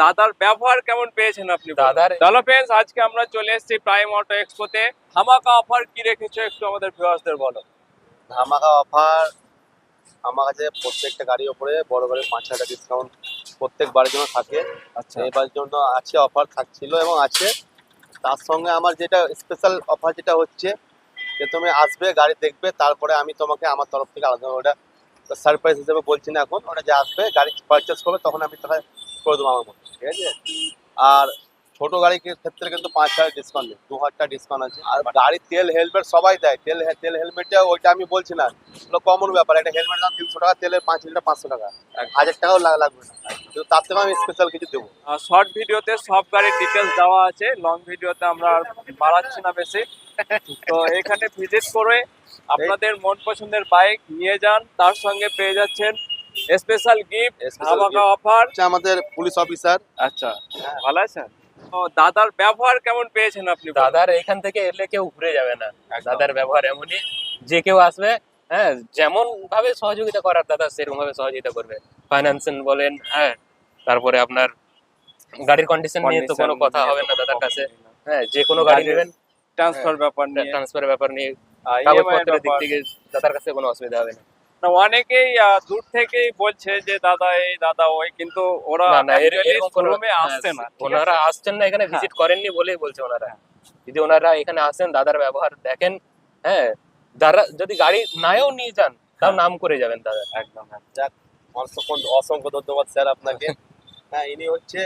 দাদার ব্যবহার কেমন পেয়েছেন আপনি দাদার চলো ফ্রেন্ডস আজকে আমরা চলে এসেছি প্রাইম অটো এক্সপোতে ধামাকা অফার কি রেখেছো একটু আমাদের ভিউয়ার্সদের বলো। ধামাকা অফার আমার কাছে প্রত্যেকটা গাড়ির উপরে বড় গাড়ি পাঁচ হাজার ডিসকাউন্ট প্রত্যেক বাড়ির জন্য থাকে। আচ্ছা। এবার জন্য আছে অফার থাকছিল এবং আছে। তার সঙ্গে আমার যেটা স্পেশাল অফার যেটা হচ্ছে যে তুমি আসবে গাড়ি দেখবে তারপরে আমি তোমাকে আমার তরফ থেকে আলাদা ওটা সারপ্রাইজ হিসেবে বলছি না এখন। ওটা যে আসবে গাড়ি পারচেস করবে তখন আমি তাহলে করে দেবো আমার মধ্যে ঠিক আছে? আর ছোট গাড়ির ক্ষেত্রে কিন্তু পাঁচ হাজার ডিসকাউন্ট নেই দু হাজার টাকা ডিসকাউন্ট আছে। আর গাড়ির তেল হেলমেট সবাই দেয় তেল তেল হেলমেটটা ওইটা আমি বলছি না ওগুলো কমন ব্যাপার একটা হেলমেট দাম তিনশো টাকা তেলের পাঁচ লিটার পাঁচশো টাকা হাজার টাকাও লাগ- লাগবে না। কিন্তু তার থেকে আমি স্পেশাল কিছু দেবো। শর্ট ভিডিওতে সব গাড়ির ডিটেলস দেওয়া আছে লং ভিডিওতে আমরা আর বাড়াচ্ছি না বেশি। তো এখানে ভিজিট করে আপনাদের মন পছন্দের বাইক নিয়ে যান তার সঙ্গে পেয়ে যাচ্ছেন স্পেশাল গিফট ধামাকা অফার। আমাদের পুলিশ অফিসার। আচ্ছা ভালো আছেন? দাদার ব্যবহার কেমন পেয়েছেন আপনি দাদার এখান থেকে এলে কেউ ঘুরে যাবে না। দাদার ব্যবহার এমনই যে কেউ আসবে হ্যাঁ যেমন ভাবে সহযোগিতা করার দাদা সেরকম ভাবে সহযোগিতা করবে। ফাইন্যান্সিং বলেন হ্যাঁ তারপরে আপনার গাড়ির কন্ডিশন নিয়ে তো কোনো কথা হবে না দাদার কাছে। হ্যাঁ যে কোনো গাড়ি নেবেন ট্রান্সফার ব্যাপার নিয়ে। ট্রান্সফারের ব্যাপার নিয়ে আর কাগজপত্রের দিক থেকে দাদার কাছে কোনো অসুবিধা হবে না। না, অনেকেই দূর থেকেই বলছে যে দাদা এই দাদা ওই। কিন্তু ওরা showroom-এ আসছে না হ্যাঁ, ওনারা আসছেন না এখানে হ্যাঁ। ভিজিট করেননি বলেই বলছে ওনারা। যদি ওনারা এখানে আসেন দাদার ব্যবহার দেখেন হ্যাঁ যারা যদি গাড়ি নাও নিয়ে যান তাও নাম করে যাবেন দাদা। একদম যাক অসংখ্য অসংখ্য ধন্যবাদ স্যার আপনাকে। হ্যাঁ ইনি হচ্ছে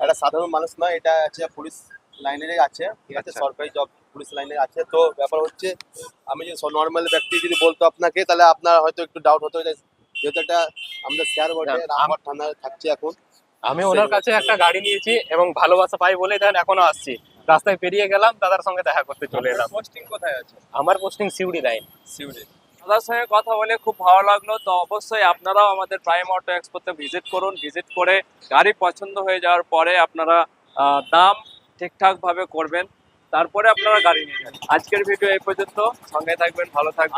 একটা সাধারণ মানুষ নয় এটা আছে পুলিশ লাইনেরই আছে ঠিক আছে? আচ্ছা। সরকারি জব পুলিশ লাইনে আছে। তো ব্যাপার হচ্ছে আমি যদি নর্মাল ব্যক্তি যদি বলতো আপনাকে তাহলে আপনার হয়তো একটু ডাউট হতো। যেহেতু একটা আমাদের স্যার বটে না, আম- রামগড় থানায় থাকছে এখন। আমি ওনার কাছে একটা গাড়ি নিয়েছি এবং ভালোবাসা পাই বলেই দেখেন এখনও আসছি। রাস্তায় পেরিয়ে গেলাম দাদার সঙ্গে দেখা করতে চলে এলাম। পোস্টিং কোথায় আছে? আমার পোস্টিং সিউড়ি লাইন সিউড়ি। দাদার সঙ্গে কথা বলে খুব ভালো লাগল তো অবশ্যই আপনারাও আমাদের প্রাইম অটো এক্সপোতে ভিজিট করুন। ভিজিট করে গাড়ি পছন্দ হয়ে যাওয়ার পরে আপনারা আহ, দাম ঠিকঠাক ভাবে করবেন। তারপরে আপনারা গাড়ি নিয়ে যান আজকের ভিডিও এই পর্যন্ত। সঙ্গে থাকবেন ভালো থাকবেন।